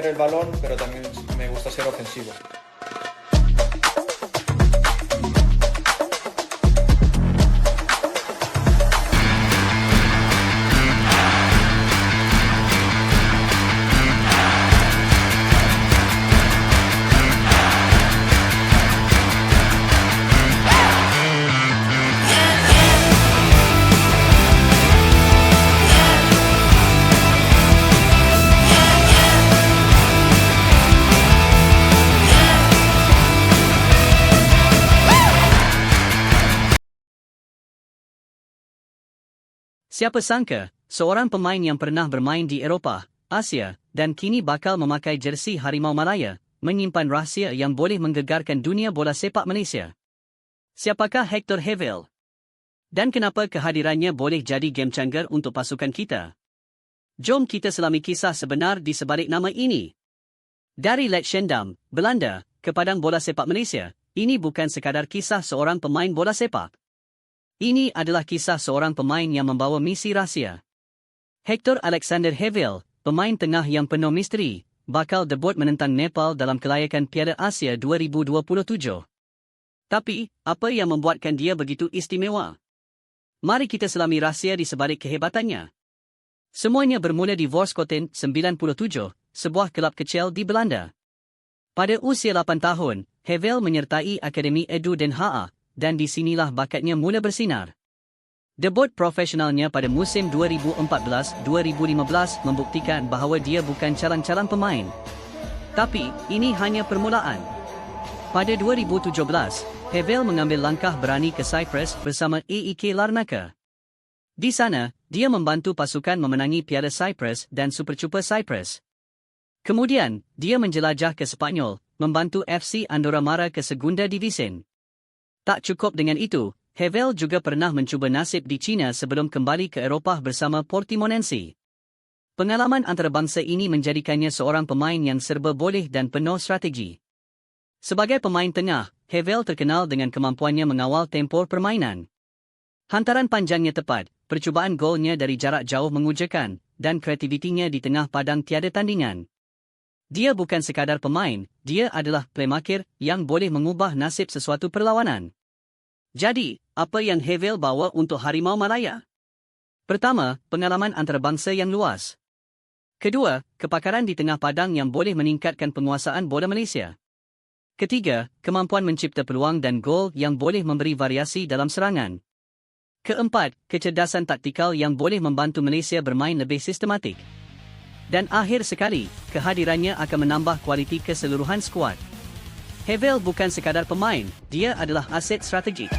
tener el balón, pero también me gusta ser ofensivo. Siapa sangka, seorang pemain yang pernah bermain di Eropah, Asia, dan kini bakal memakai jersey Harimau Malaya, menyimpan rahsia yang boleh menggegarkan dunia bola sepak Malaysia. Siapakah Hector Hevel? Dan kenapa kehadirannya boleh jadi game changer untuk pasukan kita? Jom kita selami kisah sebenar di sebalik nama ini. Dari Letchendam, Belanda, ke Padang Bola Sepak Malaysia, ini bukan sekadar kisah seorang pemain bola sepak. Ini adalah kisah seorang pemain yang membawa misi rahsia. Hector Alexander Hevel, pemain tengah yang penuh misteri, bakal debut menentang Nepal dalam kelayakan Piala Asia 2027. Tapi, apa yang membuatkan dia begitu istimewa? Mari kita selami rahsia di sebalik kehebatannya. Semuanya bermula di Vorskoten 97, sebuah kelab kecil di Belanda. Pada usia 8 tahun, Hevel menyertai Akademi Edu Den Haag, dan di sinilah bakatnya mula bersinar. Debut profesionalnya pada musim 2014-2015 membuktikan bahawa dia bukan calon-calon pemain. Tapi, ini hanya permulaan. Pada 2017, Hevel mengambil langkah berani ke Cyprus bersama AEK Larnaca. Di sana, dia membantu pasukan memenangi Piala Cyprus dan Super Cupa Cyprus. Kemudian, dia menjelajah ke Sepanyol, membantu FC Andorra Mara ke Segunda Divisen. Tak cukup dengan itu, Hevel juga pernah mencuba nasib di China sebelum kembali ke Eropah bersama Portimonense. Pengalaman antarabangsa ini menjadikannya seorang pemain yang serba boleh dan penuh strategi. Sebagai pemain tengah, Hevel terkenal dengan kemampuannya mengawal tempor permainan. Hantaran panjangnya tepat, percubaan golnya dari jarak jauh mengujakan, dan kreativitinya di tengah padang tiada tandingan. Dia bukan sekadar pemain, dia adalah playmaker yang boleh mengubah nasib sesuatu perlawanan. Jadi, apa yang Hevel bawa untuk Harimau Malaya? Pertama, pengalaman antarabangsa yang luas. Kedua, kepakaran di tengah padang yang boleh meningkatkan penguasaan bola Malaysia. Ketiga, kemampuan mencipta peluang dan gol yang boleh memberi variasi dalam serangan. Keempat, kecerdasan taktikal yang boleh membantu Malaysia bermain lebih sistematik. Dan akhir sekali, kehadirannya akan menambah kualiti keseluruhan skuad. Hevel bukan sekadar pemain, dia adalah aset strategik.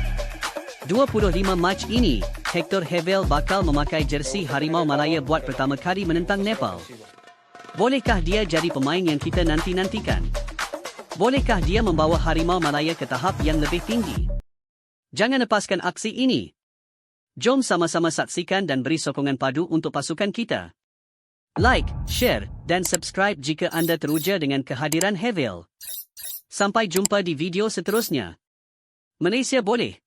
25 Mac ini, Hector Hevel bakal memakai jersey Harimau Malaya buat pertama kali menentang Nepal. Bolehkah dia jadi pemain yang kita nanti-nantikan? Bolehkah dia membawa Harimau Malaya ke tahap yang lebih tinggi? Jangan lepaskan aksi ini. Jom sama-sama saksikan dan beri sokongan padu untuk pasukan kita. Like, share, dan subscribe jika anda teruja dengan kehadiran Hevel. Sampai jumpa di video seterusnya. Malaysia boleh.